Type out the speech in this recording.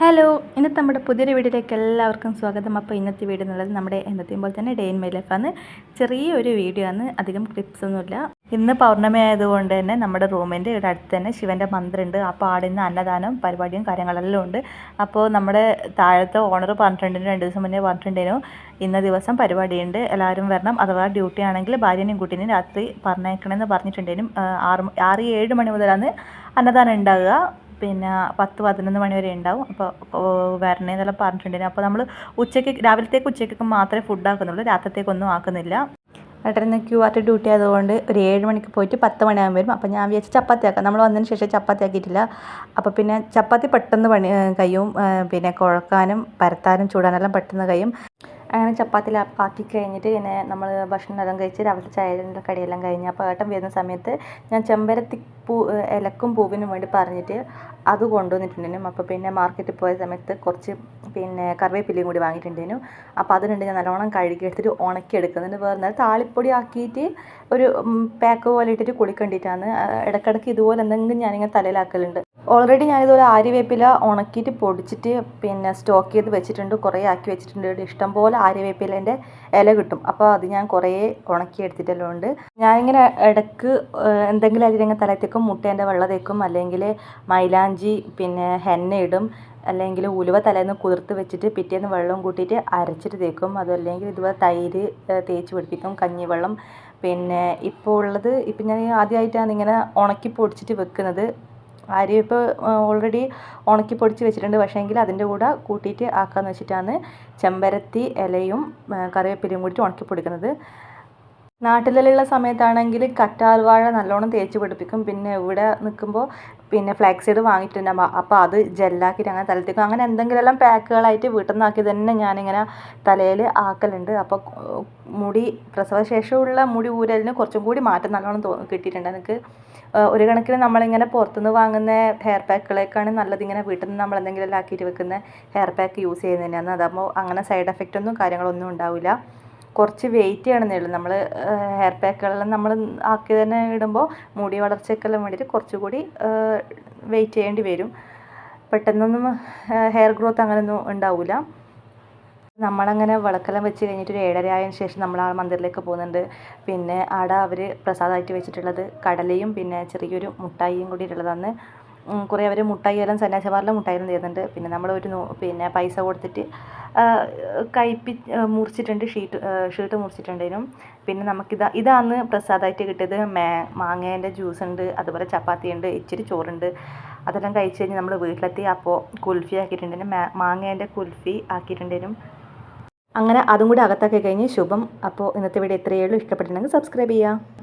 Hello ഇന്നത്തെ നമ്മുടെ പുതിയൊരു വീഡിയോയിലേക്ക് എല്ലാവർക്കും സ്വാഗതം. അപ്പോൾ ഇന്നത്തെ വീഡിയോ എന്നുള്ളത് നമ്മുടെ എന്നത്തെയും പോലെ തന്നെ ഡേ ഇൻ മൈ ചെറിയൊരു വീഡിയോ ആണ് അധികം ക്ലിപ്സ് ഒന്നുമില്ല ഇന്ന് പൗർണമി ആയതുകൊണ്ട് തന്നെ നമ്മുടെ റൂമിന്റെ ഇവിടെ അടുത്ത് തന്നെ ശിവന്റെ മന്ത്രമുണ്ട് അപ്പോൾ അവിടെ നിന്ന് അന്നദാനം പരിപാടിയും കാര്യങ്ങളെല്ലാം ഉണ്ട്. അപ്പോൾ നമ്മുടെ താഴത്തെ ഓണർ പറഞ്ഞിട്ടുണ്ടായിരുന്നു രണ്ട് ദിവസം മുന്നേ പറഞ്ഞിട്ടുണ്ടായിരുന്നു. ഇന്ന ദിവസം പരിപാടിയുണ്ട് എല്ലാവരും വരണം. അഥവാ ഡ്യൂട്ടി ആണെങ്കിൽ ഭാര്യനെയും കുട്ടീനെയും രാത്രി പറഞ്ഞേക്കണമെന്ന് പറഞ്ഞിട്ടുണ്ടെങ്കിലും ആറ് ആറ് ഏഴ് മണി മുതലാണ് അന്നദാനം ഉണ്ടാകുക പിന്നെ പത്ത് പതിനൊന്ന് മണി വരെ ഉണ്ടാവും. അപ്പോൾ വരണേന്നെല്ലാം പറഞ്ഞിട്ടുണ്ടായിരുന്നു. അപ്പോൾ നമ്മൾ ഉച്ചയ്ക്ക് രാവിലത്തേക്ക് ഉച്ചയ്ക്കൊക്കെ മാത്രമേ ഫുഡ് ആക്കുന്നുള്ളൂ. രാത്രിത്തേക്കൊന്നും ആക്കുന്നില്ല. ഏട്ടന് ക്യൂ ആർ ടി ഡ്യൂട്ടി ആയതുകൊണ്ട് ഒരു ഏഴ് മണിക്ക് പോയിട്ട് പത്ത് മണിയാകുമ്പോൾ വരും. അപ്പോൾ ഞാൻ വിചാരിച്ച് ചപ്പാത്തി ആക്കാം. നമ്മൾ വന്നതിന് ശേഷം ചപ്പാത്തി ആക്കിയിട്ടില്ല. അപ്പോൾ പിന്നെ ചപ്പാത്തി പെട്ടെന്ന് പണി കഴിയും. പിന്നെ കുഴക്കാനും പരത്താനും ചൂടാനെല്ലാം പെട്ടെന്ന് കഴിയും. അങ്ങനെ ചപ്പാത്തി ആക്കി കഴിഞ്ഞിട്ട് പിന്നെ നമ്മൾ ഭക്ഷണം എല്ലാം കഴിച്ച് രാവിലെ ചായന്റെ കടിയെല്ലാം കഴിഞ്ഞ് അപ്പോൾ ഏട്ടൻ വരുന്ന സമയത്ത് ഞാൻ ചെമ്പരത്തി പൂ ഇലക്കും പൂവിനും വേണ്ടി പറഞ്ഞിട്ട് അത് കൊണ്ടുവന്നിട്ടുണ്ടായിരുന്നു. അപ്പോൾ പിന്നെ മാർക്കറ്റിൽ പോയ സമയത്ത് കുറച്ച് പിന്നെ കറിവേപ്പിലയും കൂടി വാങ്ങിയിട്ടുണ്ടായിരുന്നു. അപ്പോൾ അതിനുണ്ട് ഞാൻ നല്ലോണം കഴുകി എടുത്തിട്ട് ഉണക്കി എടുക്കുന്നുണ്ട് വേറെ താളിപ്പൊടി ആക്കിയിട്ട് ഒരു പാക്ക് പോലെ ഇട്ടിട്ട് കുളിക്കേണ്ടിയിട്ടാണ് ഇടയ്ക്കിടയ്ക്ക് ഇതുപോലെ എന്തെങ്കിലും ഞാനിങ്ങനെ തലയിലാക്കലുണ്ട്. ഓൾറെഡി ഞാനിതുപോലെ ആര്യവേപ്പില ഉണക്കിയിട്ട് പൊടിച്ചിട്ട് പിന്നെ സ്റ്റോക്ക് ചെയ്ത് വെച്ചിട്ടുണ്ട്. കുറേ ആക്കി വെച്ചിട്ടുണ്ട്. ഇഷ്ടം ഇഷ്ടംപോലെ ആര്യവേപ്പിലേന്റെ ഇല കിട്ടും. അപ്പോൾ അത് ഞാൻ കുറേ ഉണക്കി എടുത്തിട്ടെല്ലാം ഉണ്ട് ഞാനിങ്ങനെ ഇടയ്ക്ക് എന്തെങ്കിലും അതിലിങ്ങനെ തല തേക്കും മുട്ടേന്റെ വെള്ളം തേക്കും അല്ലെങ്കിൽ മൈലാഞ്ചി പിന്നെ ഹെന്ന ഇടും. അല്ലെങ്കിൽ ഉലുവ തലേന്ന് കുതിർത്ത് വെച്ചിട്ട് പിറ്റേന്ന് വെള്ളം കൂട്ടിയിട്ട് അരച്ചിട്ട് തേക്കും. അതല്ലെങ്കിൽ ഇതുപോലെ തൈര് തേച്ച് പിടിപ്പിക്കും. കഞ്ഞിവെള്ളം. പിന്നെ ഇപ്പോൾ ഉള്ളത് ഇപ്പം ഞാൻ ആദ്യമായിട്ടാണ് ഇങ്ങനെ ഉണക്കി പൊടിച്ചിട്ട് വെക്കുന്നത്. അരി ഇപ്പോൾ ഓൾറെഡി ഉണക്കി പൊടിച്ച് വെച്ചിട്ടുണ്ട്. പക്ഷേ എങ്കിൽ അതിന്റെ കൂടെ കൂട്ടിയിട്ട് ആക്കാമെന്ന് വെച്ചിട്ടാണ് ചെമ്പരത്തി ഇലയും കറിവേപ്പിലയും കൂടിയിട്ട് ഉണക്കി പൊടിക്കുന്നത്. നാട്ടിലുള്ള സമയത്താണെങ്കിൽ കറ്റാർ വാഴ നല്ലോണം തേച്ച് പിടിപ്പിക്കും. പിന്നെ ഇവിടെ നിൽക്കുമ്പോൾ പിന്നെ ഫ്ലാക്സ് സീഡ് വാങ്ങിയിട്ടുണ്ട് അപ്പോൾ അത് ജെല്ലാക്കിയിട്ട് അങ്ങനെ തലത്തേക്കും അങ്ങനെ എന്തെങ്കിലുമെല്ലാം പാക്കുകളായിട്ട് വീട്ടിൽ നിന്നാക്കി തന്നെ ഞാനിങ്ങനെ തലയിൽ ആക്കലുണ്ട്. അപ്പോൾ മുടി പ്രസവശേഷമുള്ള മുടി ഊരലിന് കുറച്ചും കൂടി മാറ്റം നല്ലോണം തോ കിട്ടിയിട്ടുണ്ട് എനിക്ക്. ഒരു കണക്കിന് നമ്മളിങ്ങനെ പുറത്തുനിന്ന് വാങ്ങുന്ന ഹെയർ പാക്കുകളേക്കാണ് നല്ലത് ഇങ്ങനെ വീട്ടിൽ നിന്ന് നമ്മൾ എന്തെങ്കിലും ആക്കിയിട്ട് വെക്കുന്ന ഹെയർ പാക്ക് യൂസ് ചെയ്യുന്നതിനാണ്. അതാകുമ്പോൾ അങ്ങനെ സൈഡ് എഫക്റ്റ് ഒന്നും കാര്യങ്ങളൊന്നും ഉണ്ടാവില്ല. കുറച്ച് വെയിറ്റ് ചെയ്യണമെന്നേ ഉള്ളൂ. നമ്മൾ ഹെയർ പാക്കുകളെല്ലാം നമ്മൾ ആക്കി തന്നെ ഇടുമ്പോൾ മുടി വളർച്ചയ്ക്കെല്ലാം വേണ്ടിയിട്ട് കുറച്ചുകൂടി വെയിറ്റ് ചെയ്യേണ്ടി വരും. പെട്ടെന്നൊന്നും ഹെയർ ഗ്രോത്ത് അങ്ങനെയൊന്നും ഉണ്ടാവില്ല നമ്മളങ്ങനെ വിളക്കെല്ലാം വെച്ച് കഴിഞ്ഞിട്ട് ഒരു ഏഴര ആയതിനു ശേഷം നമ്മൾ ആ മന്ദിറിലേക്ക് പോകുന്നുണ്ട്. പിന്നെ ആടെ അവർ പ്രസാദമായിട്ട് വെച്ചിട്ടുള്ളത് കടലയും പിന്നെ ചെറിയൊരു മുട്ടായിയും കൂടി ഉള്ളതാണ്. കുറേ അവർ മുട്ടായി എല്ലാം സന്യാസിമാരിലെ മുട്ടായിലും തരുന്നുണ്ട്. പിന്നെ നമ്മൾ ഒരു പിന്നെ പൈസ കൊടുത്തിട്ട് കയ്പി മുറിച്ചിട്ടുണ്ട് ഷീറ്റ് ഷീട്ട് മുറിച്ചിട്ടുണ്ടേനും പിന്നെ നമുക്കിതാ ഇതാണ് പ്രസാദമായിട്ട് കിട്ടിയത് മേ മാങ്ങേന്റെ ജ്യൂസ് ഉണ്ട് അതുപോലെ ചപ്പാത്തി ഉണ്ട് ഇച്ചിരി ചോറുണ്ട്. അതെല്ലാം കഴിച്ച് കഴിഞ്ഞ് നമ്മൾ വീട്ടിലെത്തി അപ്പോൾ കുൽഫി ആക്കിയിട്ടുണ്ടേനും മാങ്ങേന്റെ കുൽഫി ആക്കിയിട്ടുണ്ടേനും അങ്ങനെ അതും കൂടി അകത്താക്കി കഴിഞ്ഞ് ശുഭം. അപ്പോൾ ഇന്നത്തെ വീഡിയോ ഇത്രയേ ഉള്ളൂ. ഇഷ്ടപ്പെട്ടിട്ടുണ്ടെങ്കിൽ സബ്സ്ക്രൈബ് ചെയ്യുക.